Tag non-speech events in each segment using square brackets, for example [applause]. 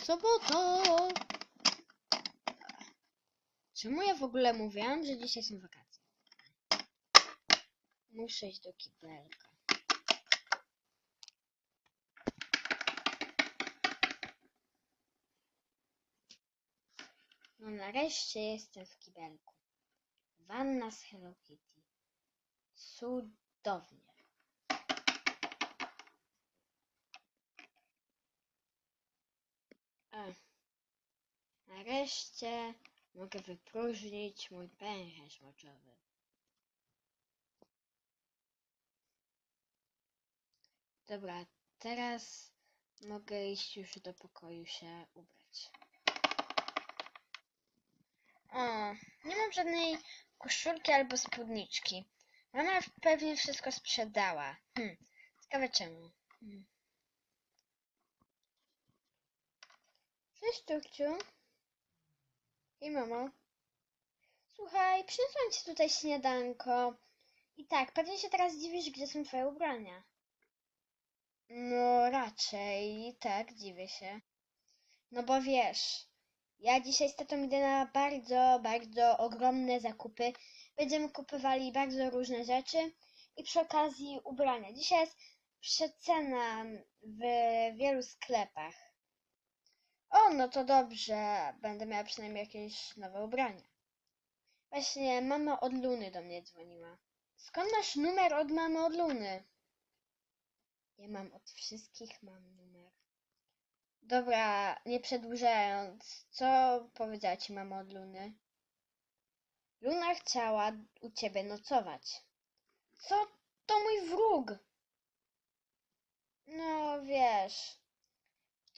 sobota. Czemu ja w ogóle mówiłam, że dzisiaj są wakacje? Muszę iść do kibelka. No nareszcie jestem w kibelku. Wanna z Hello Kitty. Cudownie. Nareszcie mogę wypróżnić mój pęcherz moczowy. Dobra, teraz mogę iść już do pokoju się ubrać. O, nie mam żadnej koszulki albo spódniczki. Mama pewnie wszystko sprzedała. Hm, ciekawe czemu. Hmm. Cześć. I mamo. Słuchaj, przyniosłam ci tutaj śniadanko. I tak, pewnie się teraz dziwisz, gdzie są twoje ubrania. No, raczej, tak, dziwię się. No bo wiesz, ja dzisiaj z tatą idę na bardzo, bardzo ogromne zakupy. Będziemy kupowali bardzo różne rzeczy i przy okazji ubrania. Dzisiaj jest przecena w wielu sklepach. O, no to dobrze. Będę miała przynajmniej jakieś nowe ubrania. Właśnie mama od Luny do mnie dzwoniła. Skąd masz numer od mamy od Luny? Ja mam od wszystkich mam numer. Dobra, nie przedłużając, co powiedziała ci mama od Luny? Luna chciała u ciebie nocować. Co? To mój wróg. No wiesz,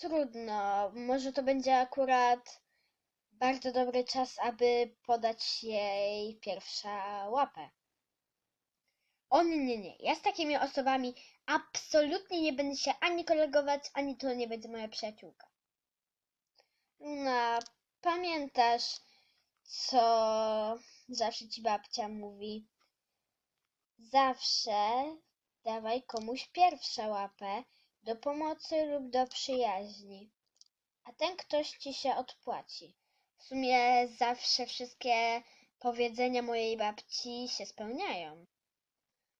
trudno. Może to będzie akurat bardzo dobry czas, aby podać jej pierwsza łapę. O nie, nie, nie. Ja z takimi osobami absolutnie nie będę się ani kolegować, ani to nie będzie moja przyjaciółka. Luna, pamiętasz, co zawsze ci babcia mówi? Zawsze dawaj komuś pierwszą łapę do pomocy lub do przyjaźni, a ten ktoś ci się odpłaci. W sumie zawsze wszystkie powiedzenia mojej babci się spełniają.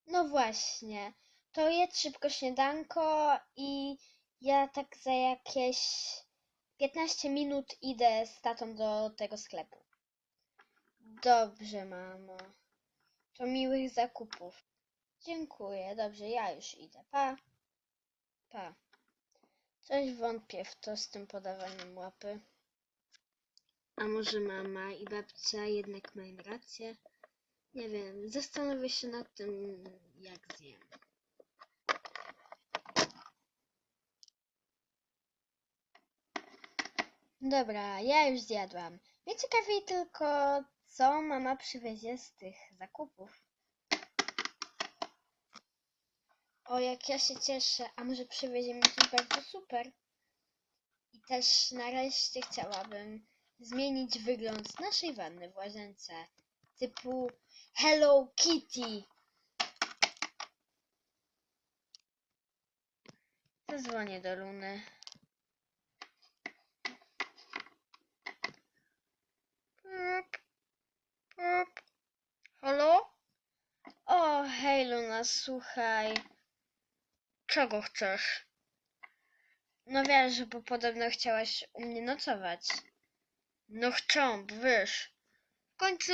No właśnie, to jedz szybko śniadanko i ja tak za jakieś 15 minut idę z tatą do tego sklepu. Dobrze, mamo. To miłych zakupów. Dziękuję, dobrze, ja już idę. Pa. Pa. Coś wątpię w to z tym podawaniem łapy. A może mama i babcia jednak mają rację? Nie wiem, zastanowię się nad tym, jak zjem. Dobra, ja już zjadłam. Mnie ciekawi tylko, co mama przywiezie z tych zakupów. O, jak ja się cieszę, a może przywiezie mi coś bardzo super. I też nareszcie chciałabym zmienić wygląd naszej wanny w łazience. Typu Hello Kitty. Zadzwonię do Luny. Halo? O, hej Luna, słuchaj. Czego chcesz? No wiesz, bo podobno chciałaś u mnie nocować. No chcę, wiesz. W końcu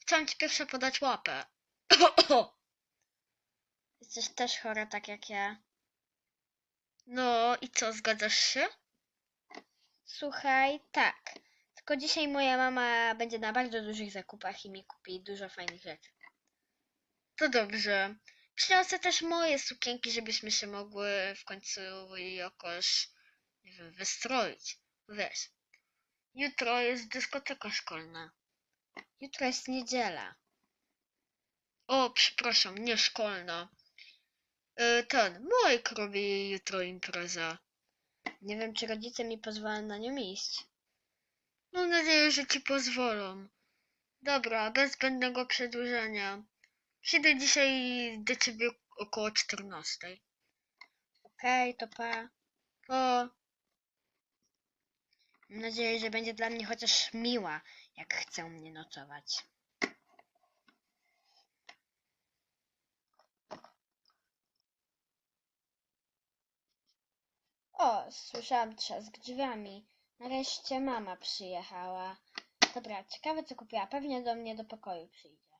chcę ci pierwsze podać łapę. [coughs] Jesteś też chora tak jak ja. No i co, zgadzasz się? Słuchaj, tak. Tylko dzisiaj moja mama będzie na bardzo dużych zakupach i mi kupi dużo fajnych rzeczy. To dobrze. Przyniosę też moje sukienki, żebyśmy się mogły w końcu jakoś, nie wiem, wystroić. Wiesz, jutro jest dyskoteka szkolna. Jutro jest niedziela. O, przepraszam, nie szkolna. E, Ten, Mike robi jutro imprezę. Nie wiem, czy rodzice mi pozwolą na nią iść. Mam nadzieję, że ci pozwolą. Dobra, bez zbędnego przedłużenia. Przyjdę dzisiaj do ciebie około 14. Okej, to pa. Pa. Mam nadzieję, że będzie dla mnie chociaż miła, jak chce mnie nocować. O, słyszałam trzask drzwiami. Nareszcie mama przyjechała. Dobra, ciekawe co kupiła. Pewnie do mnie do pokoju przyjdzie.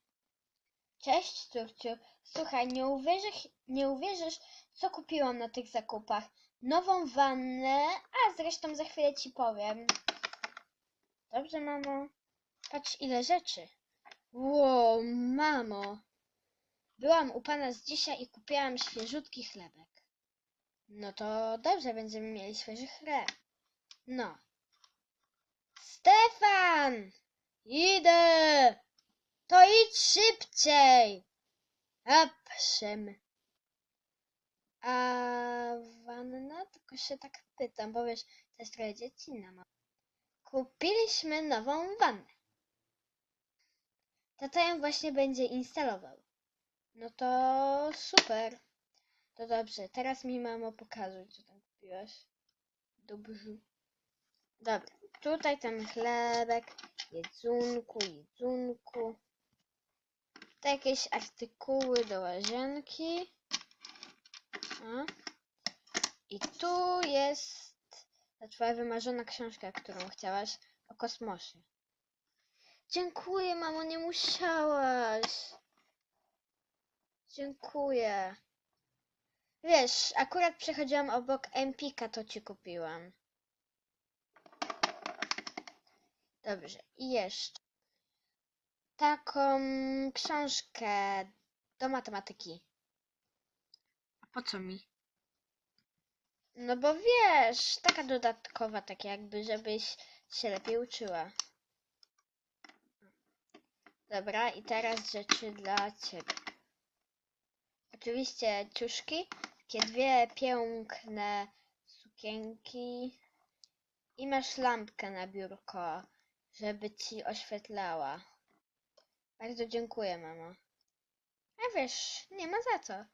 Cześć, córciu. Słuchaj, nie uwierzysz, nie uwierzysz, co kupiłam na tych zakupach. Nową wannę, a zresztą za chwilę ci powiem. Dobrze, mamo. Patrz, ile rzeczy. Wow, mamo. Byłam u pana z dzisiaj i kupiłam świeżutki chlebek. No to dobrze, będziemy mieli świeży chleb. No. Stefan! Idę! To idź szybciej! Owszem. A wanna? Tylko się tak pytam, bo wiesz, to jest trochę dziecinna. Kupiliśmy nową wannę. Tata ją właśnie będzie instalował. No to super. To dobrze, teraz mi mamo pokazuj, co tam kupiłaś. Dobrze. Dobra, tutaj ten chlebek, jedzunku, jedzunku. Jakieś artykuły do łazienki. I tu jest ta twoja wymarzona książka, którą chciałaś o kosmosie. Dziękuję, mamo, nie musiałaś. Dziękuję. Wiesz, akurat przechodziłam obok Empika, to ci kupiłam. Dobrze, i jeszcze taką książkę do matematyki. A po co mi? No bo wiesz, taka dodatkowa, tak jakby, żebyś się lepiej uczyła. Dobra, i teraz rzeczy dla ciebie. Oczywiście ciuszki, takie dwie piękne sukienki i masz lampkę na biurko, żeby ci oświetlała. Bardzo dziękuję, mamo. A wiesz, nie ma za co.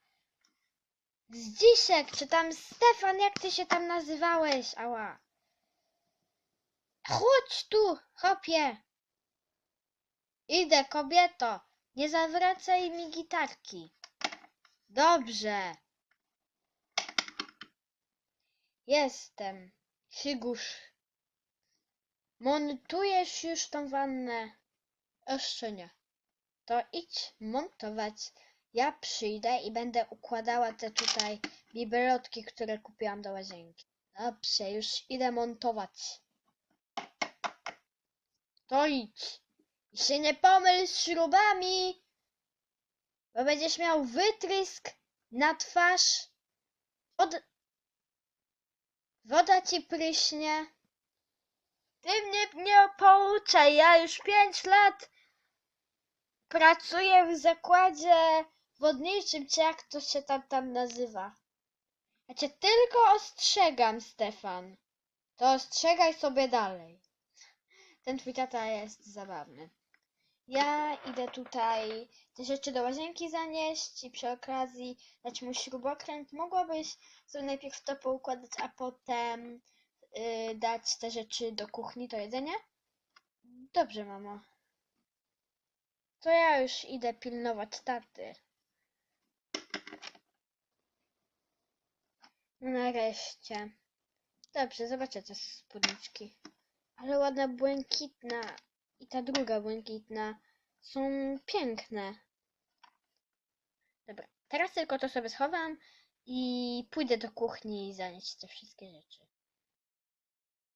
Zdzisiek, czy tam Stefan, jak ty się tam nazywałeś? Ała. Chodź tu, chopie. Idę, kobieto. Nie zawracaj mi gitarki. Dobrze. Jestem. Sigusz. Montujesz już tą wannę? Jeszcze nie. To idź montować. Ja przyjdę i będę układała te tutaj bibelotki, które kupiłam do łazienki. Dobrze, już idę montować. To idź. I się nie pomyl z śrubami, bo będziesz miał wytrysk na twarz. Od... Woda ci pryśnie. Ty mnie nie pouczaj, ja już pięć lat pracuję w zakładzie wodniczym, czy jak to się tam, tam nazywa. Ja cię tylko ostrzegam, Stefan. To ostrzegaj sobie dalej. Ten twój tata jest zabawny. Ja idę tutaj te rzeczy do łazienki zanieść i przy okazji dać mu śrubokręt. Mogłabyś sobie najpierw to poukładać, a potem yy, dać te rzeczy do kuchni, to jedzenie? Dobrze, mamo. To ja już idę pilnować taty. Nareszcie. Dobrze, zobaczę te spódniczki. Ale ładna błękitna i ta druga błękitna są piękne. Dobra, teraz tylko to sobie schowam i pójdę do kuchni i zanieść te wszystkie rzeczy.